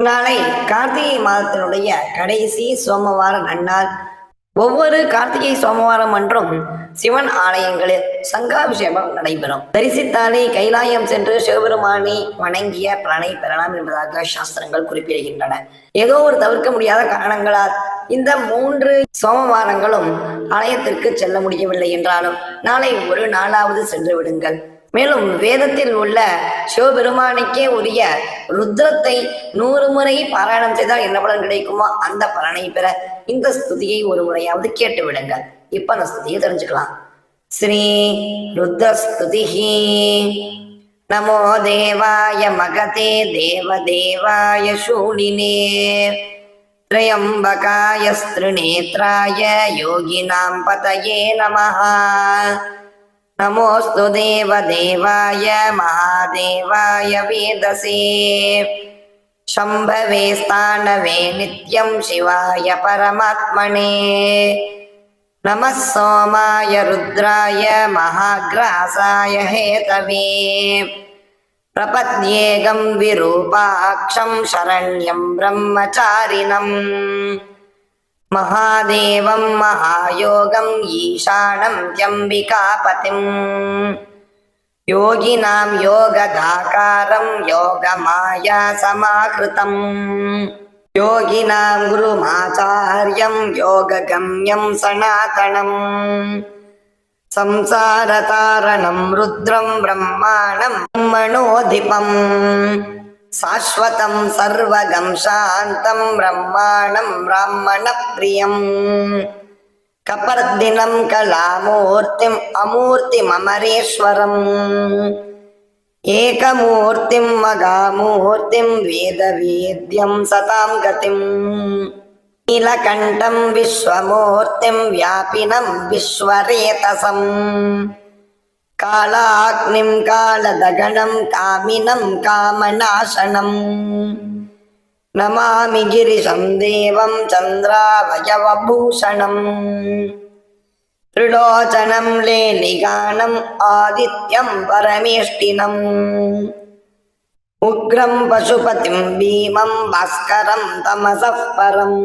நாளை கார்த்திகை மாதத்தினுடைய கடைசி சோமவார நன்னாள். ஒவ்வொரு கார்த்திகை சோமவாரம் அன்றும் சிவன் ஆலயங்களில் சங்காபிஷேகம் நடைபெறும். தரிசித்தாலே கைலாயம் சென்று சிவபெருமானை வணங்கிய பலனை பெறலாம் என்பதாக சாஸ்திரங்கள் குறிப்பிடுகின்றன. ஏதோ ஒரு தவிர்க்க முடியாத காரணங்களால் இந்த மூன்று சோமவாரங்களும் ஆலயத்திற்கு செல்ல முடியவில்லை என்றாலும் நாளை ஒரு நாளாவது சென்று விடுங்கள். மேலும் வேதத்தில் உள்ள சிவபெருமானுக்கே உரிய ருத்ரத்தை நூறு முறை பாராயணம் செய்தால் என்ன பலன் கிடைக்குமோ அந்த பலனை பெற இந்த ஸ்துதியை ஒரு முறையாவது கேட்டு விடுங்கள் இப்ப அந்த ஸ்துதியை தெரிஞ்சுக்கலாம் ஸ்ரீ ருத்ரஸ்துதிஹி நமோ தேவாய மகதே தேவதேவாய சூடினே त्र्यम्बकाय स्त्रिनेत्राय योगिनां पतये नमः नमोऽस्तु देवदेवाय महादेवाय वेदसे। शम्भवे स्थानवे नित्यं शिवाय परमात्मने। नमः सोमाय रुद्राय महाग्रासाय हेतवे। प्रपद्येगं विरूपाक्षं शरण्यं ब्रह्मचारिणम् महादेवं महायोगम् ईशानं त्यम्बिकापतिम् योगिनां योगदाकारं योगमाया समाहृतम् योगिनां गुरुमाचार्यं योगगम्यं सनातनम्। संसारतारणं रुद्रं ब्रह्माणं శాశ్వతం సర్వగం శాంతం బ్రహ్మాణం బ్రాహ్మణ ప్రియం కపర్దినం కళామూర్తిం అమూర్తిమరేశ్వరం ఏకమూర్తిం మగామూర్తిం వేదవేద్యం సతాం గతిం నీలకంఠం విశ్వమూర్తిం వ్యాపినం విశ్వరేతసం कालाग्निं कालदगनं कामिनं कामनाशनम् नमामि गिरिशं देवं चन्द्रावयवभूषणम् त्रिलोचनं लेलिगानम् आदित्यं परमेष्टिनम् उग्रं पशुपतिं भीमं भास्करं तमसः परम्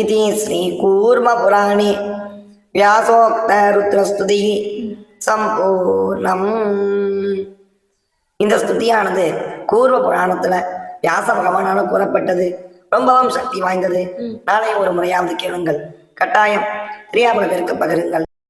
इति श्रीकूर्मपुराणे வியாசோக்தருத்ரஸ்துதி சம்பூர்ணம் இந்த ஸ்துதியானது கூர்வ புராணத்துல வியாச பகவானால கூறப்பட்டது. ரொம்பவும் சக்தி வாய்ந்தது. நாளை ஒரு முறையாவது கேளுங்கள். கட்டாயம் தெரியாமல் பேருக்கு பகிருங்கள்.